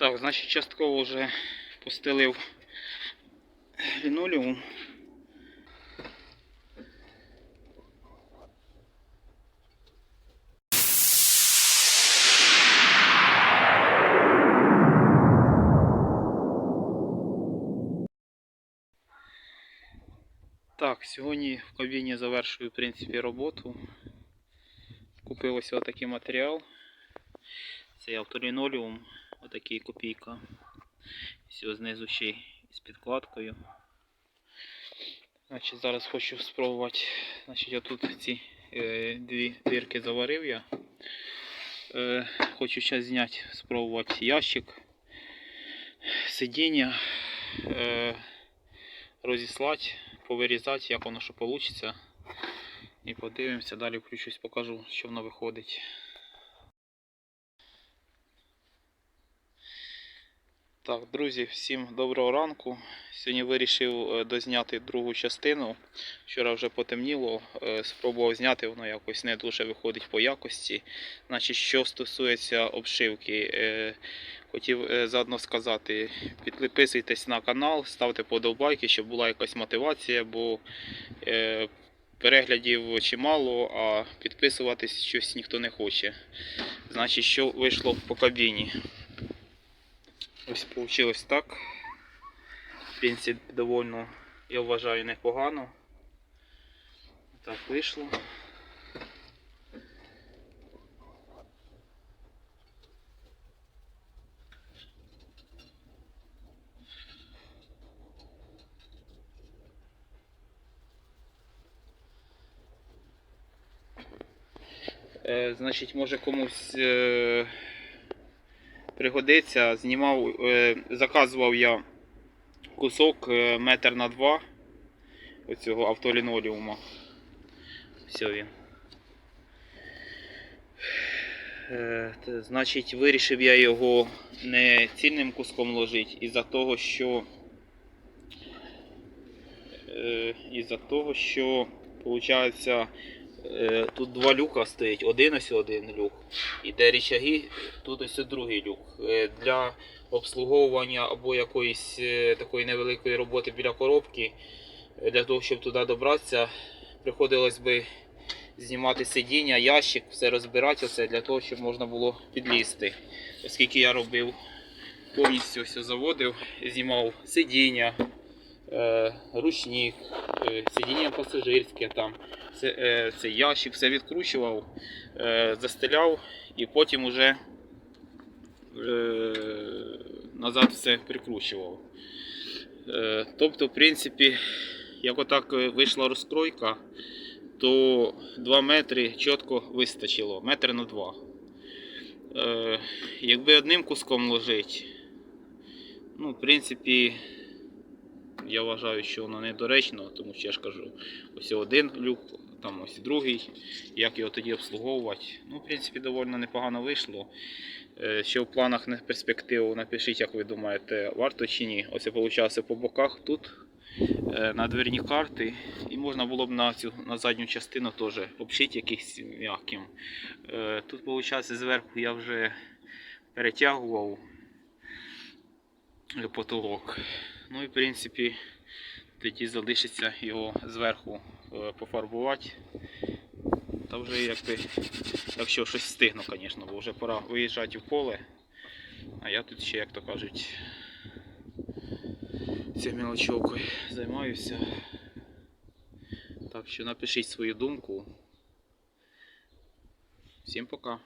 Так, значить частково вже постелив лінолеум. Так, сьогодні в кабіні завершую в принципі роботу. Купив ось отакий матеріал. Це авторінолеум, отакий копійка. Все знизу ще й з підкладкою. Значить, зараз хочу спробувати. Значить, отут ці е, дві дирки заварив я. Е, хочу зараз зняти, спробувати ящик, сидіння, е, розіслати, повирізати, як воно що вийде. І подивимося, далі включусь, покажу, що воно виходить. Так, друзі, всім доброго ранку. Сьогодні вирішив е, дозняти другу частину. Вчора вже потемніло, е, спробував зняти, воно якось не дуже виходить по якості. Значить, що стосується обшивки, е, хотів заодно сказати, підписуйтесь на канал, ставте подобайки, щоб була якась мотивація, бо переглядів чимало, а підписуватись щось ніхто не хоче. Значить, що вийшло по кабіні. Ось вийшло так. Принципі, довольно, я вважаю, непогано. Так вийшло. Е, значить, може комусь е, пригодиться. Знімав, е, заказував я кусок е, метр на два оцього автолінолеума. Все він. Е, значить, вирішив я його не цільним куском ложити, із-за того, що із-за того, що виходить, тут два люка стоїть, один ось один люк, і де річаги, тут ось другий люк. Е, Для обслуговування або якоїсь е, такої невеликої роботи біля коробки, е, для того, щоб туди добратися, приходилось би знімати сидіння, ящик, все розбирати оце для того, щоб можна було підлізти. Оскільки я робив повністю все заводив, знімав сидіння, е, ручник, е, сидіння пасажирське, там, це, е, ящик, все відкручував, е, застеляв і потім уже е, назад все прикручував. Е, тобто, в принципі, як отак е, вийшла розстройка, то 2 метри чітко вистачило, метр на 2. Е, якби одним куском ложить, ну, в принципі, я вважаю, що воно недоречно, тому що я ж кажу, ось один люк, там ось другий, як його тоді обслуговувати. Ну, в принципі, доволі непогано вийшло. Е, Ще в планах на перспективу напишіть, як ви думаєте, варто чи ні. Ось я виходить по боках тут е, на дверні карти. І можна було б на цю на задню частину теж обшити якимось м'яким. Е, Тут, виходить, зверху я вже перетягував потолок. Ну і в принципі тоді залишиться його зверху е, пофарбувати. Та вже якби, якщо щось встигну, звісно, бо вже пора виїжджати в поле. А я тут ще, як то кажуть, цією мелочовкою займаюся. Так що напишіть свою думку. Всім пока.